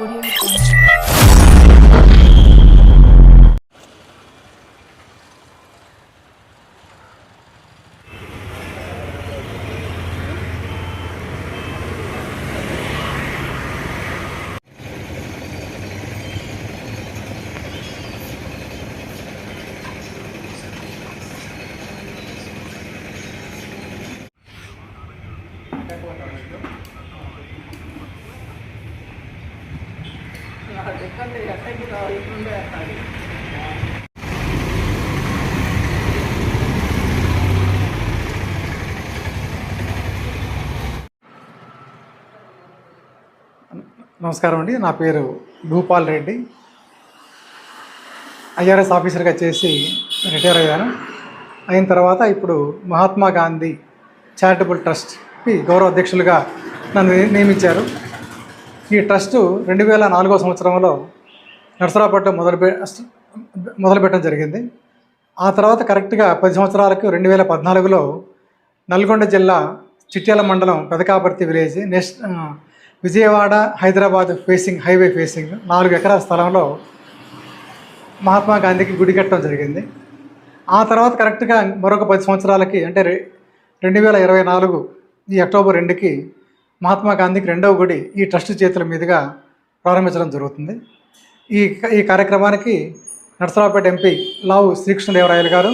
audio Thank you. ఎక్కడికి నమస్కారం అండి. నా పేరు భూపాల్ రెడ్డి. ఐఆర్ఎస్ ఆఫీసర్గా చేసి రిటైర్ అయ్యాను. అయిన తర్వాత ఇప్పుడు మహాత్మా గాంధీ చారిటబుల్ ట్రస్ట్కి గౌరవ అధ్యక్షులుగా నన్ను నియమించారు. ఈ ట్రస్ట్ రెండు వేల నాలుగో సంవత్సరంలో నరసరాపట్నం మొదలు మొదలుపెట్టడం జరిగింది. ఆ తర్వాత కరెక్ట్గా పది సంవత్సరాలకు రెండు వేల పద్నాలుగులో నల్గొండ జిల్లా చిట్యాల మండలం Pedakaparthi village next Vijayawada Hyderabad facing highway facing నాలుగు ఎకరాల స్థలంలో మహాత్మా గాంధీకి గుడి కట్టడం జరిగింది. ఆ తర్వాత కరెక్ట్గా మరొక పది సంవత్సరాలకి అంటే రెండు వేల ఇరవై నాలుగు ఈ అక్టోబర్ రెండుకి మహాత్మా గాంధీకి రెండవ గుడి ఈ ట్రస్ట్ చేతుల మీదుగా ప్రారంభించడం జరుగుతుంది. ఈ ఈ కార్యక్రమానికి నరసరావుపేట ఎంపీ లావు శ్రీకృష్ణదేవరాయలు గారు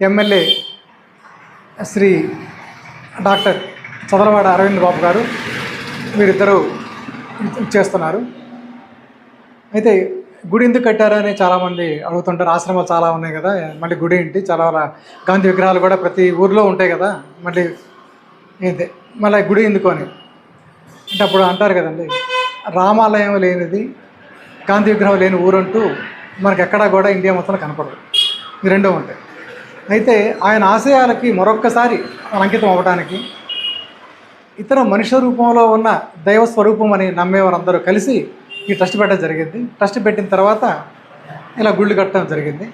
ఎమ్మెల్యే శ్రీ డాక్టర్ చదలవాడ అరవింద్ బాబు గారు వీరిద్దరూ చేస్తున్నారు. అయితే గుడి ఎందుకు కట్టారని చాలామంది అడుగుతుంటారు. ఆశ్రమాలు చాలా ఉన్నాయి కదా. మళ్ళీ గుడి ఏంటి? చాలా గాంధీ విగ్రహాలు కూడా ప్రతి ఊర్లో ఉంటాయి కదా. మళ్ళీ ఏంటి? మళ్ళీ గుడి ఎందుకు అని. అంటే అప్పుడు అంటారు కదండి రామాలయం లేనిది గాంధీ విగ్రహం లేని ఊరంటూ మనకు ఎక్కడా కూడా ఇండియా మొత్తం కనపడదు. ఈ రెండూ ఉంటాయి. అయితే ఆయన ఆశయాలకి మరొక్కసారి అంకితం అవ్వడానికి ఇతర మనుష్య రూపంలో ఉన్న దైవ స్వరూపం అని నమ్మేవారందరూ కలిసి ఈ ట్రస్ట్ పెట్టడం జరిగింది. ట్రస్ట్ పెట్టిన తర్వాత ఇలా గుళ్ళు కట్టడం జరిగింది.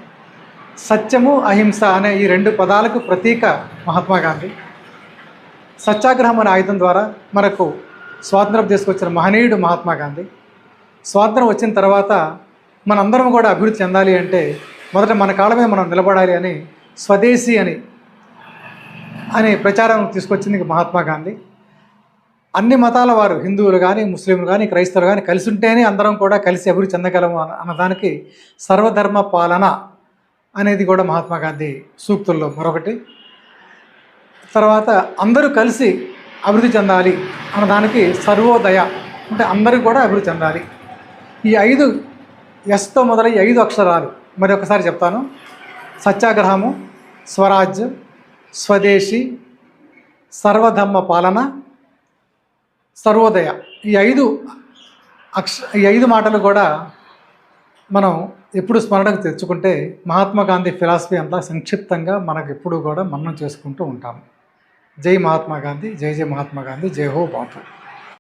సత్యము అహింస అనే ఈ రెండు పదాలకు ప్రతీక మహాత్మా గాంధీ. సత్యాగ్రహం అనే ఆయుధం ద్వారా మనకు స్వాతంత్రం తీసుకొచ్చిన మహనీయుడు మహాత్మా గాంధీ. స్వాతంత్రం వచ్చిన తర్వాత మనందరం కూడా అభివృద్ధి చెందాలి అంటే మొదట మన కాలమే మనం నిలబడాలి అని స్వదేశీ అని అనే ప్రచారం తీసుకొచ్చింది మహాత్మా గాంధీ. అన్ని మతాల వారు హిందువులు కానీ ముస్లింలు కానీ క్రైస్తవులు కానీ కలిసి ఉంటేనే అందరం కూడా కలిసి అభివృద్ధి చెందగలము అన్నదానికి సర్వధర్మ పాలన అనేది కూడా మహాత్మా గాంధీ సూక్తుల్లో మరొకటి. తర్వాత అందరూ కలిసి అభివృద్ధి చెందాలి అన్నదానికి సర్వోదయ అంటే అందరూ కూడా అభివృద్ధి చెందాలి. ఈ ఐదు ఎస్తో మొదలై ఐదు అక్షరాలు మరి ఒకసారి చెప్తాను. సత్యాగ్రహము స్వరాజ్ స్వదేశీ సర్వధర్మ పాలన సర్వోదయ. ఈ ఐదు అక్ష ఈ ఐదు మాటలు కూడా మనం ఎప్పుడు స్మరణకు తెచ్చుకుంటే మహాత్మా గాంధీ ఫిలాసఫీ అంతా సంక్షిప్తంగా మనకు ఎప్పుడు కూడా మన్నం చేసుకుంటూ ఉంటాము. జై మహాత్మా గాంధీ జై జై మహాత్మా గాంధీ జై హో బాపు